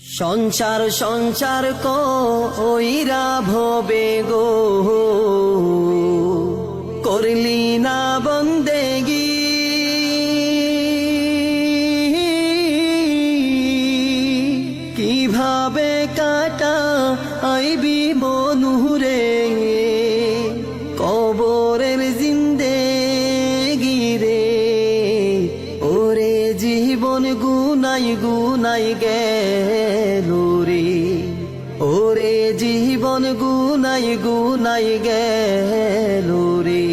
সঞ্চার সঞ্চার কইরা ভবে গো। করলি না বন্দেগি। কীভাবে কাটা আইবি বনুরে গুনাই গুনাই গেল রে ওরে জীবন গুনাই গুনাই গেল রে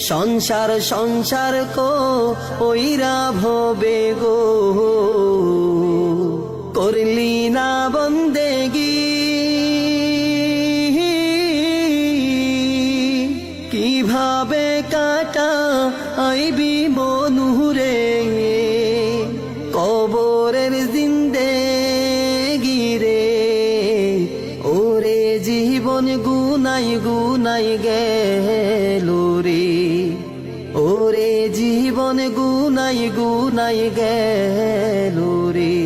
সংসার সংসার কো ওইরা ভবে গো। করলি না বন্দেগি। কীভাবে কাটা আইবি কবরের জিন্দে গিরে ওরে জীবন গুনাই গুনাই গেল রে। ওরে জীবন গুনাই গুনাই গেল রে।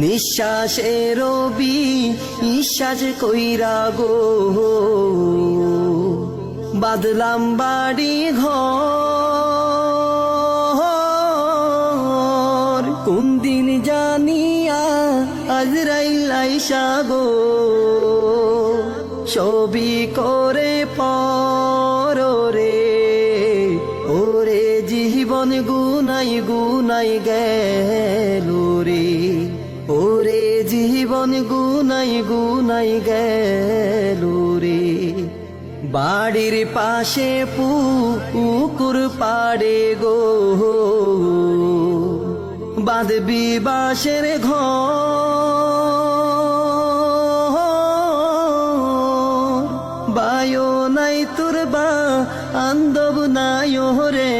নিঃশ্বাসের রবি নিঃশ্বাস কইরা গো। বাদলাম বাড়ি ঘর আজরাইল গো ছবি করে পর ওরে জীবন গুনাই গুনাই গেল রে, ওরে জীবন গুনাই গুনাই গেল রে। বাড়ির পাশে পুকুর পাড়ে গো, বাঁধবি বাসের ঘর। নাই তোর বা আন্দব নাই রে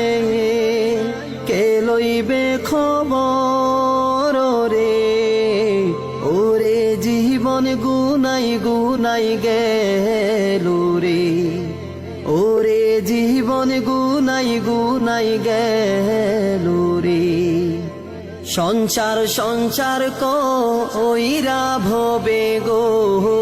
কে লইবে খবর রে? ওরে জীবন গুনাই গুনাই গেল রে। ওরে জীবন গুনাই গুনাই গেল রে। সঞ্চার সঞ্চার কইরা ভবে গো।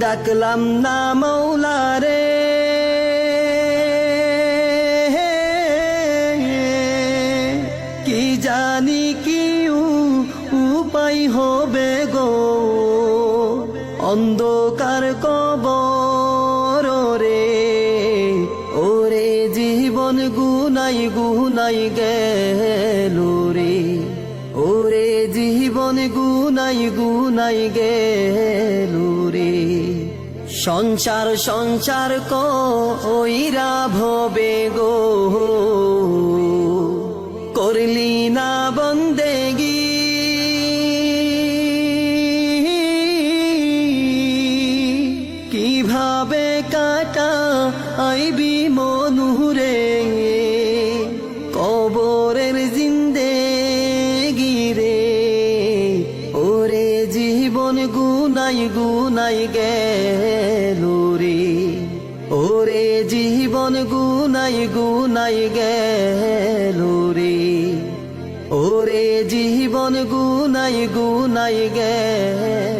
ডাকলাম না মৌলা রে কি জানি কি উপায় হবে গো। অন্ধকার কবর রে ওরে জীবন গুনাই গুনাই গেল। জীবন গুনাই গুনাই গে লুরে সঞ্চার সঞ্চার কইরা ভবে গো। গুনাই গুনাই গেল রে ওরে জীবন গুনাই গুনাই গেল লুরি ওরে জীবন গুনাই গুনাই গেল